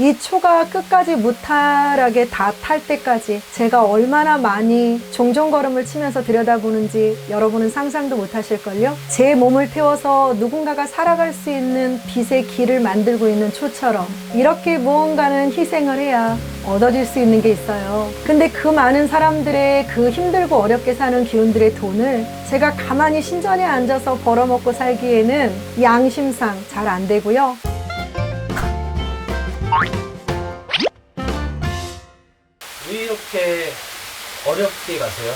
이 초가 끝까지 무탈하게 다 탈 때까지 제가 얼마나 많이 종종걸음을 치면서 들여다보는지 여러분은 상상도 못하실걸요? 제 몸을 태워서 누군가가 살아갈 수 있는 빛의 길을 만들고 있는 초처럼 이렇게 무언가는 희생을 해야 얻어질 수 있는 게 있어요. 근데 그 많은 사람들의 그 힘들고 어렵게 사는 기운들의 돈을 제가 가만히 신전에 앉아서 벌어먹고 살기에는 양심상 잘 안 되고요. 왜 이렇게 어렵게 가세요?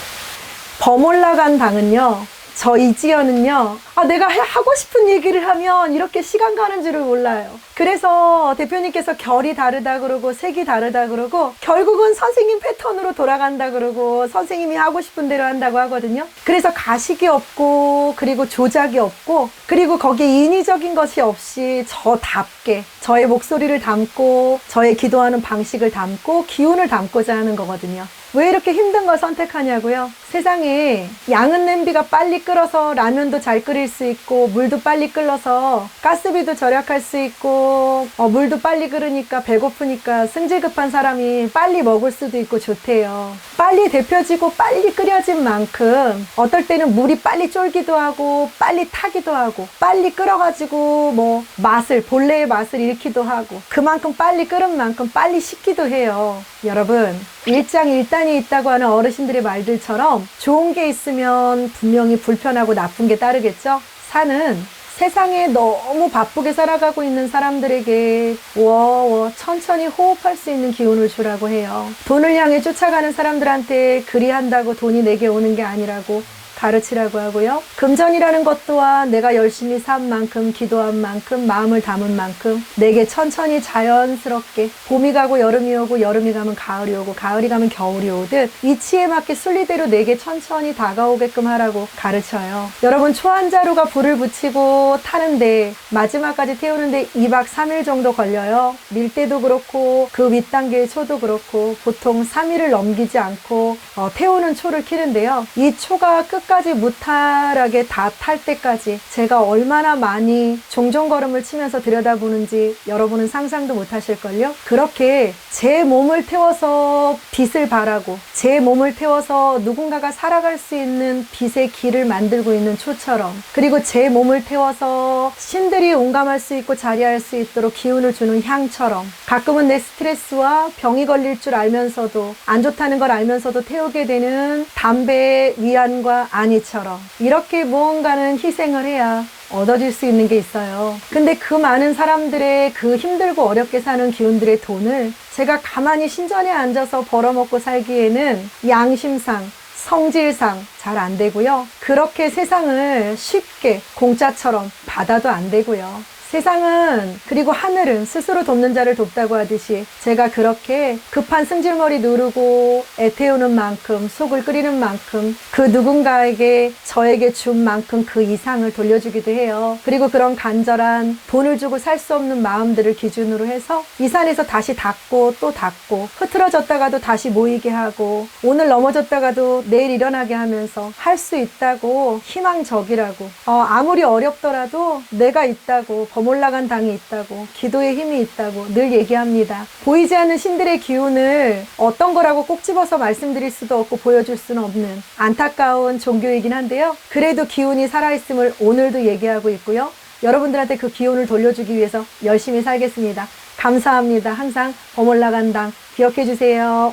범 올라간 당은요. 저 이지연은요. 아, 내가 해- 하고 싶은 얘기를 하면 이렇게 시간 가는 줄을 몰라요. 그래서 대표님께서 결이 다르다 그러고 색이 다르다 그러고 결국은 선생님 패턴으로 돌아간다 그러고 선생님이 하고 싶은 대로 한다고 하거든요. 그래서 가식이 없고 그리고 조작이 없고 그리고 거기에 인위적인 것이 없이 저답게 저의 목소리를 담고 저의 기도하는 방식을 담고 기운을 담고자 하는 거거든요. 왜 이렇게 힘든 걸 선택하냐고요? 세상에 양은 냄비가 빨리 끓어서 라면도 잘 끓일 수 있고 물도 빨리 끓어서 가스비도 절약할 수 있고 어, 물도 빨리 끓으니까 배고프니까 승질 급한 사람이 빨리 먹을 수도 있고 좋대요. 빨리 데펴지고 빨리 끓여진 만큼 어떨 때는 물이 빨리 쫄기도 하고 빨리 타기도 하고 빨리 끓어가지고 뭐 맛을 본래의 맛을 잃기도 하고 그만큼 빨리 끓은 만큼 빨리 식기도 해요. 여러분 일장일단이 있다고 하는 어르신들의 말들처럼 좋은 게 있으면 분명히 불편하고 나쁜 게 따르겠죠. 산은 세상에 너무 바쁘게 살아가고 있는 사람들에게 워워 천천히 호흡할 수 있는 기운을 주라고 해요. 돈을 향해 쫓아가는 사람들한테 그리 한다고 돈이 내게 오는 게 아니라고 가르치라고 하고요. 금전이라는 것 또한 내가 열심히 산 만큼, 기도한 만큼, 마음을 담은 만큼 내게 천천히 자연스럽게 봄이 가고 여름이 오고 여름이 가면 가을이 오고 가을이 가면 겨울이 오듯 이치에 맞게 순리대로 내게 천천히 다가오게끔 하라고 가르쳐요. 여러분 초한자루가 불을 붙이고 타는데 마지막까지 태우는데 2박 3일 정도 걸려요. 밀대도 그렇고 그 윗단계의 초도 그렇고 보통 3일을 넘기지 않고 어, 태우는 초를 키는데요. 이 초가 끝 까지 무탈하게 다 탈 때까지 제가 얼마나 많이 종종걸음을 치면서 들여다보는지 여러분은 상상도 못하실걸요? 그렇게 제 몸을 태워서 빛을 발하고 제 몸을 태워서 누군가가 살아갈 수 있는 빛의 길을 만들고 있는 초처럼 그리고 제 몸을 태워서 신들이 온감할 수 있고 자리할 수 있도록 기운을 주는 향처럼 가끔은 내 스트레스와 병이 걸릴 줄 알면서도 안 좋다는 걸 알면서도 태우게 되는 담배의 위안과 안위처럼 이렇게 무언가는 희생을 해야 얻어질 수 있는 게 있어요. 근데 그 많은 사람들의 그 힘들고 어렵게 사는 기운들의 돈을 제가 가만히 신전에 앉아서 벌어먹고 살기에는 양심상 성질상 잘 안 되고요. 그렇게 세상을 쉽게 공짜처럼 받아도 안 되고요. 세상은 그리고 하늘은 스스로 돕는 자를 돕다고 하듯이 제가 그렇게 급한 승질머리 누르고 애태우는 만큼 속을 끓이는 만큼 그 누군가에게 저에게 준 만큼 그 이상을 돌려주기도 해요. 그리고 그런 간절한 돈을 주고 살 수 없는 마음들을 기준으로 해서 이 산에서 다시 닿고 또 닿고 흐트러졌다가도 다시 모이게 하고 오늘 넘어졌다가도 내일 일어나게 하면서 할 수 있다고 희망적이라고 어, 아무리 어렵더라도 내가 있다고 범 올라간 당이 있다고 기도의 힘이 있다고 늘 얘기합니다. 보이지 않는 신들의 기운을 어떤 거라고 꼭 집어서 말씀드릴 수도 없고 보여줄 수는 없는 안타까운 종교이긴 한데요. 그래도 기운이 살아있음을 오늘도 얘기하고 있고요. 여러분들한테 그 기운을 돌려주기 위해서 열심히 살겠습니다. 감사합니다. 항상 범 올라간 당 기억해 주세요.